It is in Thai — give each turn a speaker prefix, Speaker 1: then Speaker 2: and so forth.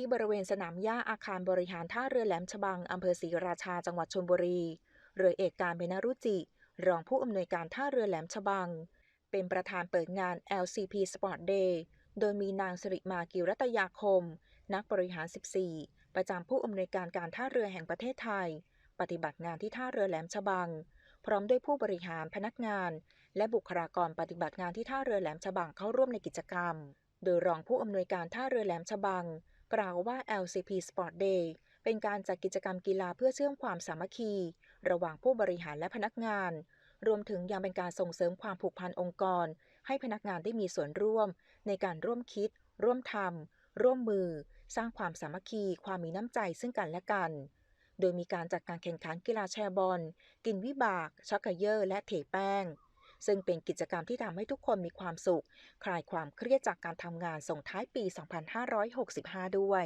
Speaker 1: ที่บริเวณสนามหญ้าอาคารบริหารท่าเรือแหลมฉบังอำเภอศรีราชาจังหวัดชลบุรี เรือเอกการเบนารุจิ รองผู้อำนวยการท่าเรือแหลมฉบัง เป็นประธานเปิดงาน LCP Sport Day โดยมีนางสิริมากิรัตยาคม นักบริหาร 14 ประจำผู้อำนวยการการท่าเรือแห่งประเทศไทย ปฏิบัติงานที่ท่าเรือแหลมฉบัง พร้อมด้วยผู้บริหารพนักงาน และบุคลากรปฏิบัติงานที่ท่าเรือแหลมฉบังเข้าร่วมในกิจกรรม โดยรองผู้อำนวยการท่าเรือแหลมฉบัง กล่าวว่า LCP Sport Day เป็นการจัดกิจกรรมกีฬาเพื่อเชื่อมความสามัคคี ระหว่างผู้บริหารและพนักงาน รวมถึงยังเป็นการส่งเสริมความผูกพันองค์กร ให้พนักงานได้มีส่วนร่วม ในการร่วมคิด ร่วมทำร่วมมือ สร้างความสามัคคี ความมีน้ำใจซึ่งกันและกัน โดยมีการจัดการแข่งขันกีฬาแชร์บอล กินวิบาก ชักเกยอร์และเทแป้ง ซึ่งเป็นกิจกรรมที่ทำให้ทุกคนมีความสุข คลายความเครียดจากการทำงานส่งท้ายปี 2565 ด้วย